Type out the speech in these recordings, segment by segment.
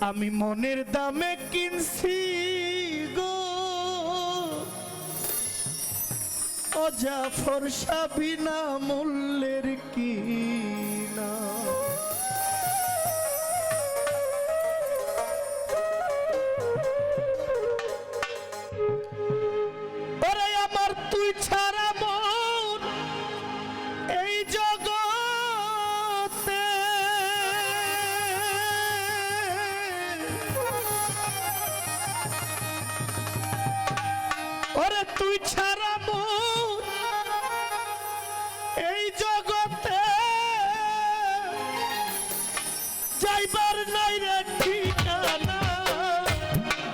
আমি মনের দামে কিনছি গো। অজাফর সাবিনা মূল্যের কিনা। তুই ছাড়া এই জগতে যাইবার নাই রে ঠিকানা।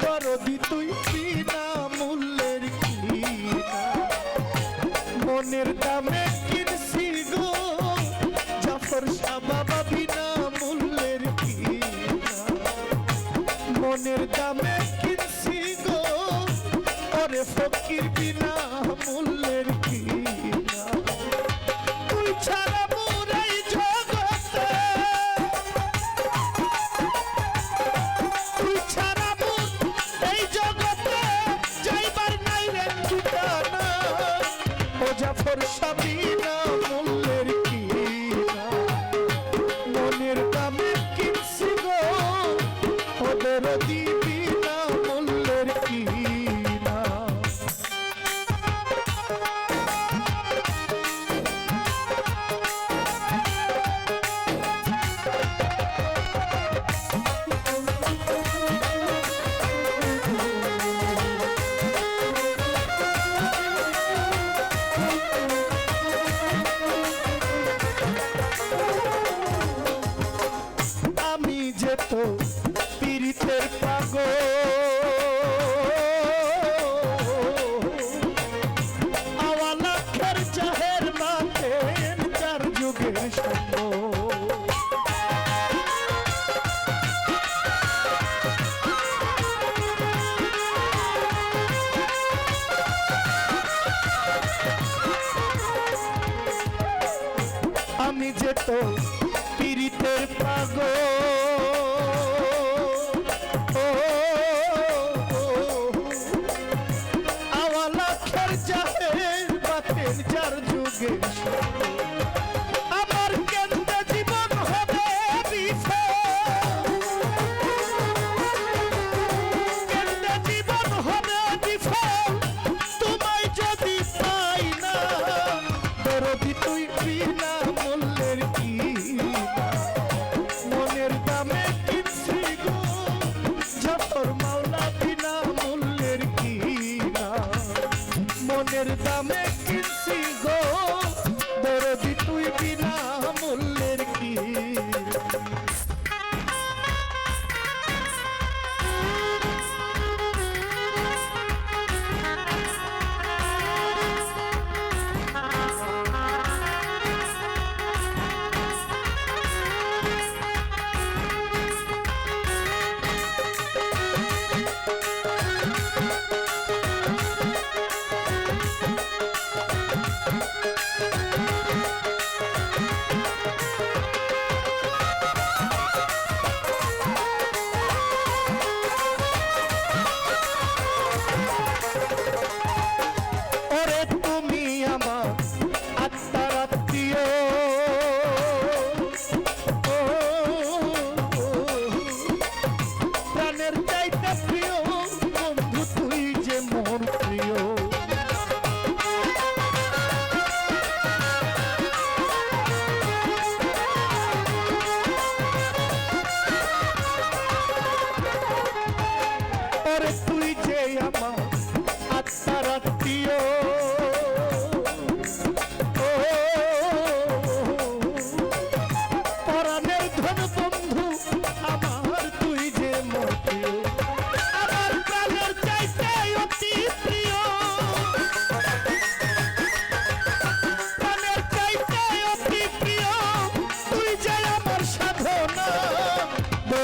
দরদি তুই বিনা মূল্যের কিনা। মনের দামে কিনছি গো, জাফর শাহ বাবা বিনা মূল্যের কিনা। মনের দামে ফকির বিনা মূল্যের কিনা। তুই ছাড়া মোর এই জগতে। তুই ছাড়া এই জগতে যাইবার নাই রে ঠিকানা। ও জাফর সাবিনা মূল্যের কিনা। মনের দামে কিনছি গো, ওদের দিবি আমি যে তো পীড়িতের পাগল। ও, ও, আওয়া লাখের জাহের বাতের যার যুগে মনের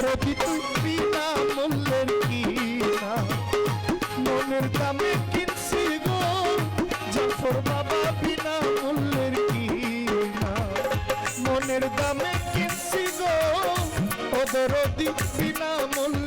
দরদি তুই বিনা মূল্যের কি মনের দামে কিনছি গো, জাফর বাবা বিনা মূল্যের কি মনের দামে কিনছি গো, ওদের বিনা মূল্যের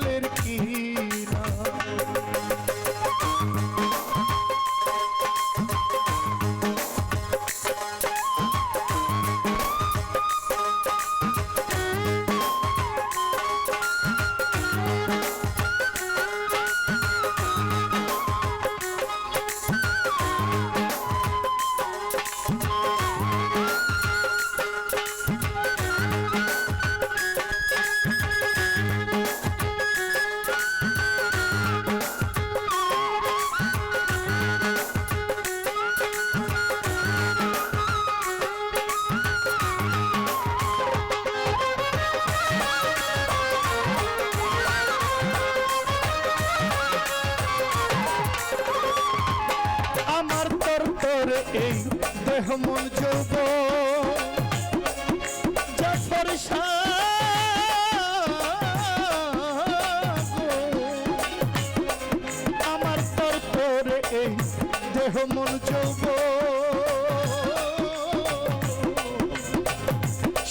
তোর এই দেহ মন যৌব। জাফর আমার তোর তোর এই দেহ মন যৌব।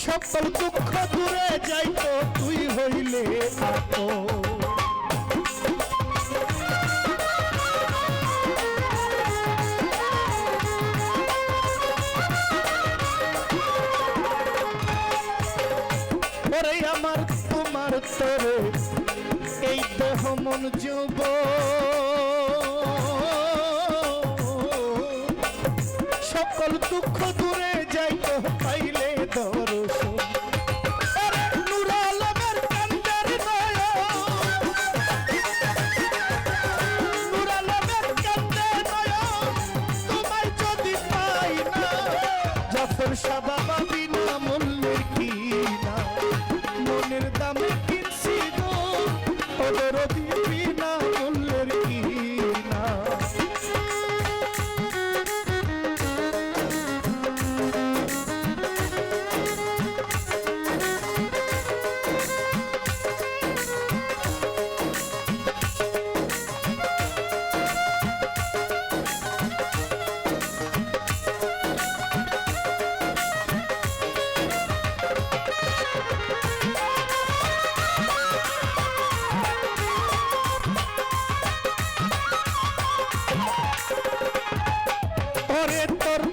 সকল দুঃখ দূরে যাইতো, তুই হইলে আপন আমার তোমার তরে এই দেহ মন যুব। সকল দুঃখ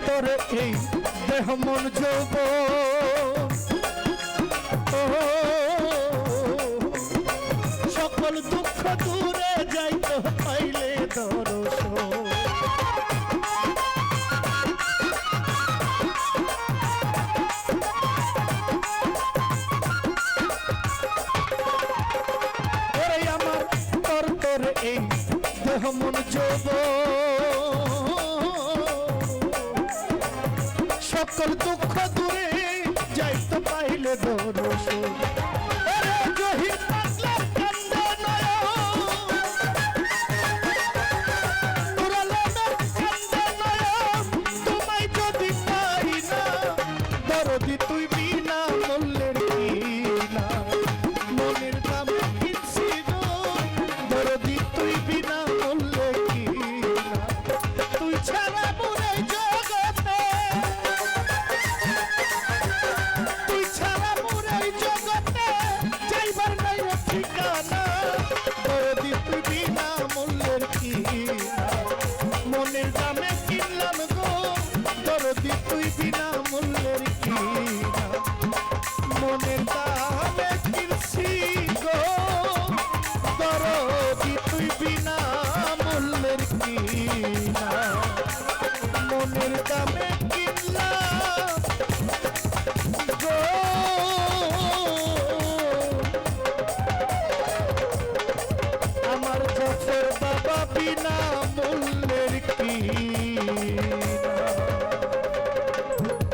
তোর এই দেহ মন যৌব সকল দুঃখ দূরে যাইতে পাইলে তোর এই দেহ মন যৌব সকল দুঃখ দূরে যাইতে পাইলে দরস তুই বিনা মূল্যের কিনা মনের দামে কিনছি দরদি তুই মনের